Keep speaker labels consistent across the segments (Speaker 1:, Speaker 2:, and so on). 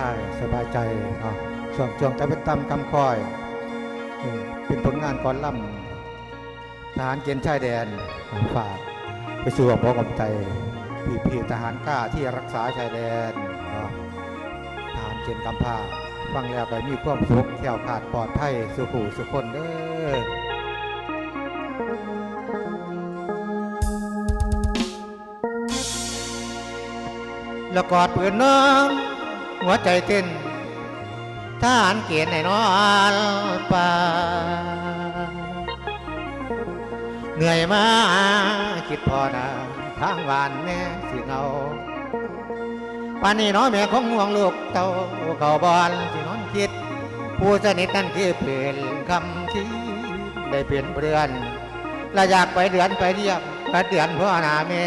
Speaker 1: ทักทายสบายใจเนาะช่วงช่วงแต่เป็นตำกำคอยเป็นผลงานก่อนล่ำทหารเกณฑ์ชายแดนฝากไปสู่ของพอกำใจพี่พี่ทหารกล้าที่รักษาชายแดนเนาะทหารเกณฑ์กำพร้าฟังแล้วก็มีความสุขแถวขาดปลอดภัยสุขูสุขคนเด้อแล้วกอดปืนน้อง หัวใจเต้นทหารเกียรติในนอนป่าเหนื่อยมาคิดพอนะทางวานแม่สิเงาปานนี้น้อยแม่ของห่วงลูกเต้าเขาบอลสินอนคิด ผู้สนิทนั่นคือเปลี่ยนคำที่ได้เปลี่ยนเปลือนและอยากไปเดือนไปเรียบกระเดือนพ่อนาแม่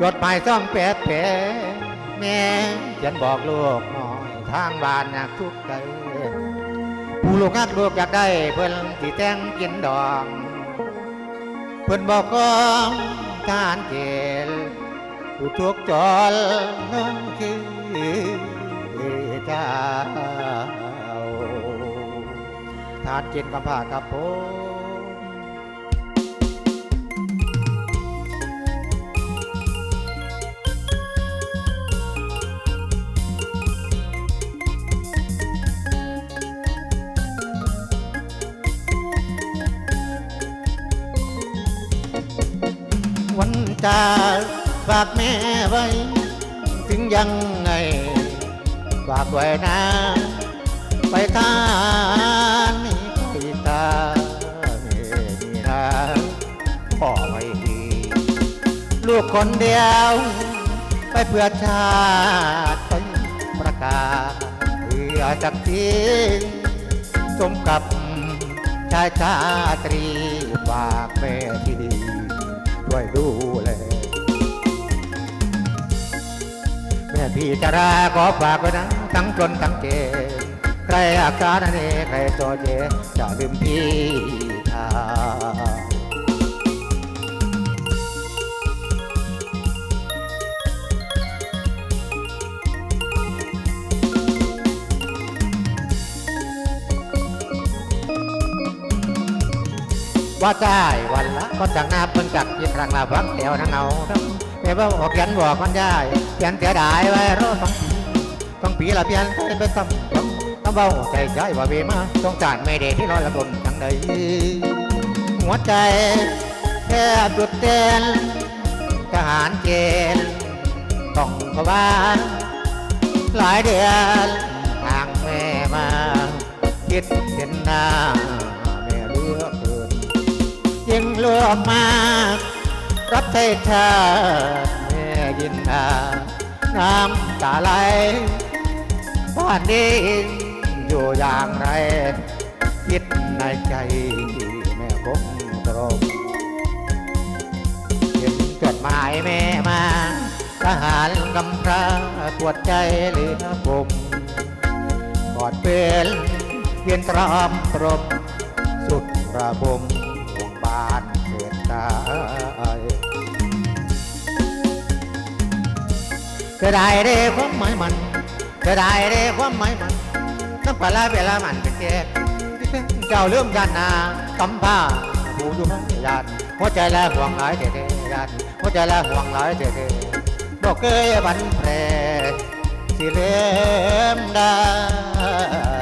Speaker 1: จดหมายซ่องแปดแผลแม่ฉันบอกลูกน้อยทางบ้านนักทุกข์ใจผู้ลูกฮักลูกอยากได้เพิ่นที่แต่งกินดองเพิ่นบอกกองทานเกลผู้ทุกข์จอลน้องคือเจ้าทานกินกำพร้าครับผม วันจะฝากแม่ไว้ ถึงยังไง ฝากไว้นะไปทานไปตาเมนี่นะพ่อไม่ดี ลูกคนเดียว ไปเพื่อชาติไปประกาศเพื่อจักทีสมกับชายชาตรีฝากแม่ที่ดี ด้วยดูแลแม่พี่จะราขอฝากไว้นะทั้งจนทั้งเจใครอาการนันเองใครตัวเจจะลืมพี่ ว่าได้วันละก็จากหน้าเพิ่งจักยีครั้งละฟังแถวนังเอาเดี๋ยวว่าออกยันบอกมันได้เพียนเสียดายไว้รอสองปีสองปีละเปลี่ยนเป็นไปซ้ำซ้ำต้องเบาใจใจว่าเวมาต้องการไม่ได้ที่ร้อยละคนจังใดหัวใจแค่จุดเต้นทหารเกณฑ์ต้องขบานหลายเดือนทางแม่มาคิดเห็นหน้า เลือมากรับใช้ชาติแม่ยินดาน้ำตาไหลบ้านนี้อยู่อย่างไร คิดในใจแม่คงตรงเห็นจดหมายแม่มาทหารกำพร้าปวดใจเหลือผมกอดเป็นเพียนตรอมตรมสุดระบมห่วงบ้านเกายจะได้เด้ความหมายมันจะได้เด้ความหมายมันน้ำปลาเวลามันเป็นเกศเจ้าเลื่อมกันนากำผ้าผู้อยู่พันยานหัวใจและห่วงหลายเท่ๆยานหัวใจและห่วงหลายเท่ๆบอกเคยบันแพรสิเล่มได้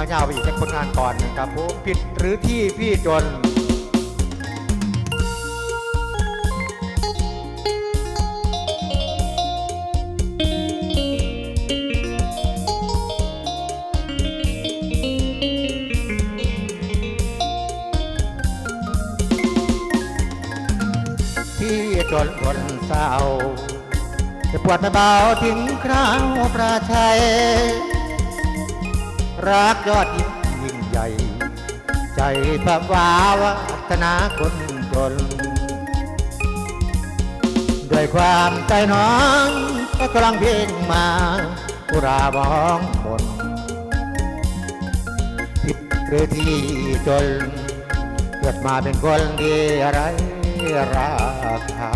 Speaker 1: ยาวๆไปอีกสักผลงานก่อนนะครับผมผิดหรือที่พี่จนพี่จนคนเศร้าจะปวดม่เบาถึงคราวประชัย รักยอดยิ่งยิ่งใหญ่ ใจพระวาวัฒนาคนจนด้วยความใจน้องก็กำลังเพ่งมาอุราบองบนผิดหรือที่จนเกิดมาเป็นคนดีอะไรราคา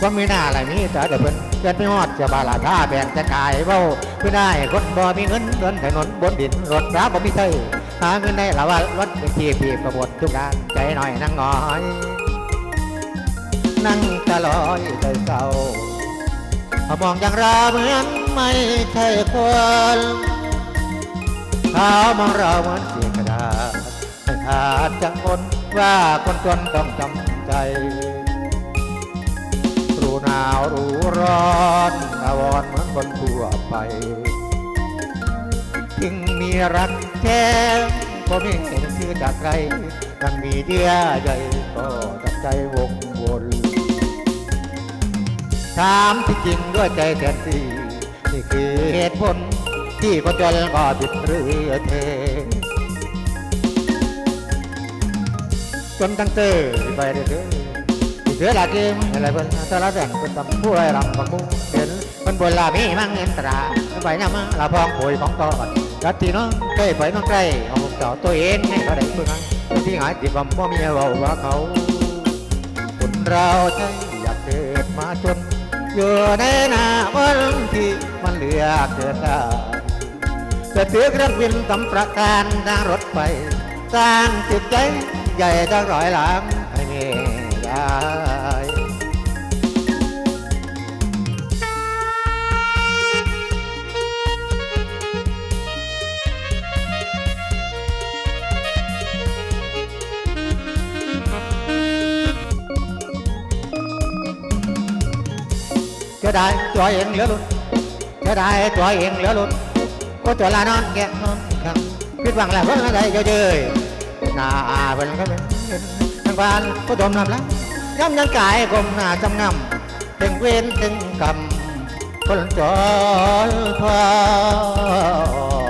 Speaker 1: ว่ามีหน้าอะไรนี้แต่เดี๋ยวเพิ่น เกินไม่ฮอดจะบาลาท่าแบนจะกายเบ้าคือได้คนบ่มีเงินเดินถนนบนดินรถราบ่มีเทยหาเงินได้ละว่ารถเป็นที่ปีประบดทุกด้านใจหน่อยนั่งหงอย นั่งตะลอยใจเศร้ามองอย่างราเหมือนไม่ใช่คนเขามองเราเหมือนเสียกระดาษไม่อาจจะคนว่าคนจนต้องจำใจ หนาวรู้ร้อนอาวรณ์เหมือนคนทั่วไปถึงมีรักแท้ก็ไม่เห็นชื่อจากใครยังมีเดียใหญ่ก็ตัดใจวงวนถามที่จริงด้วยใจแทนที่นี่คือเหตุผลที่คนจนก็บิดเรือเทจนตั้งเตอไปเรื่อย เสือลักเกมอะไรเพิ่นสารแบ่งเป็นตำผู้ให้รำบักมุงเห็นมันบนลามีมั่งเงินตราไปน้ำมาลาพองโผยของตอดกัดที่น้องใกล้ไปน้องใกล้เอาเจ้าตัวเองให้เขาได้เพื่อนที่หายติดความพ่อเมียเบาว่าเขาคนเราใช่อยากเกิดมาจนอยู่ในหน้าวันที่มันเหลือเกิดได้จะถือเครื่องบินสำประการทางรถไฟสร้างจิตใจใหญ่ตั้งร้อยหลังให้เมียายจะได้ตัวเองเหลือลุ้นจะได้ตัวเองเหลือลุ้นก็ตัวละนอนแกะนอนคำคิดหวังแล้วเพิ่งอะไรเยอะๆหน้าเพิ่นก็เป็นทางบ้านก็ดมน้ำละย้ำยังกายกลมหน้าจำนำถึงเว้นถึงกรรมคนจอยพอ